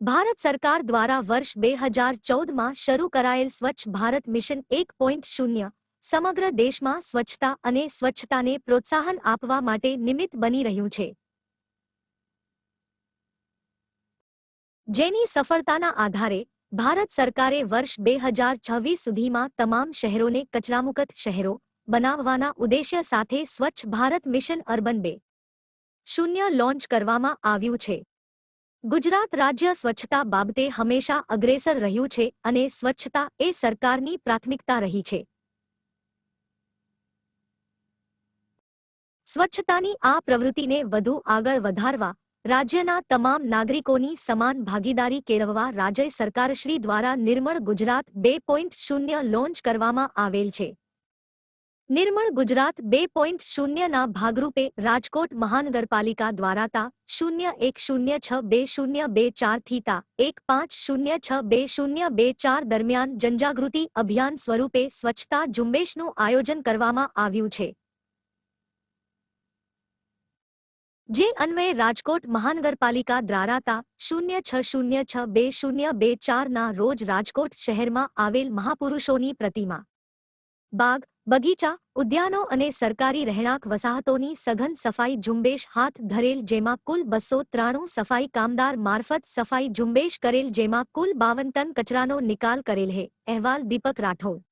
ભારત સરકાર દ્વારા વર્ષ બે હજાર ચૌદમાં શરૂ કરાયેલ સ્વચ્છ ભારત મિશન એક પોઈન્ટ શૂન્ય, સમગ્ર દેશમાં સ્વચ્છતા અને સ્વચ્છતાને પ્રોત્સાહન આપવા માટે નિમિત્ત બની રહ્યું છે. જેની સફળતાના આધારે ભારત સરકારે વર્ષ બે હજાર છવ્વીસ સુધીમાં તમામ શહેરોને કચરામુક્ત શહેરો બનાવવાના ઉદ્દેશ્ય સાથે સ્વચ્છ ભારત મિશન અર્બન બે શૂન્ય લોન્ચ કરવામાં આવ્યું છે. ગુજરાત રાજ્ય સ્વચ્છતા બાબતે હંમેશા અગ્રેસર રહ્યું છે અને સ્વચ્છતા એ સરકારની પ્રાથમિકતા રહી છે. સ્વચ્છતાની આ પ્રવૃત્તિને વધુ આગળ વધારવા રાજ્યના તમામ નાગરિકોની સમાન ભાગીદારી કેળવવા રાજ્ય સરકારશ્રી દ્વારા નિર્મળ ગુજરાત બે પોઈન્ટ શૂન્ય લોન્ચ કરવામાં આવેલ છે. નિર્મળ ગુજરાત બે પોઈન્ટ શૂન્યના ભાગરૂપે રાજકોટ મહાનગરપાલિકા દ્વારા તા શૂન્ય એક શૂન્ય છ બે શૂન્ય બે ચારથી તા એક પાંચ શૂન્ય છ બે શૂન્ય બે ચાર દરમિયાન જનજાગૃતિ અભિયાન સ્વરૂપે સ્વચ્છતા ઝુંબેશનું આયોજન કરવામાં આવ્યું છે. જે અન્વયે રાજકોટ મહાનગરપાલિકા દ્વારા તા શૂન્ય છ શૂન્ય છ બે શૂન્ય બે ચારના રોજ રાજકોટ શહેરમાં આવેલ મહાપુરુષોની પ્રતિમા બાગ, બગીચા, ઉદ્યાનો અને સરકારી રહેણાંક વસાહતોની સઘન સફાઈ ઝુંબેશ હાથ ધરેલ જેમાં કુલ બસો ત્રાણું સફાઈ કામદાર મારફત સફાઈ ઝુંબેશ કરેલ જેમાં કુલ બાવન ટન કચરાનો નિકાલ કરેલ હે. અહેવાલ દીપક રાઠોડ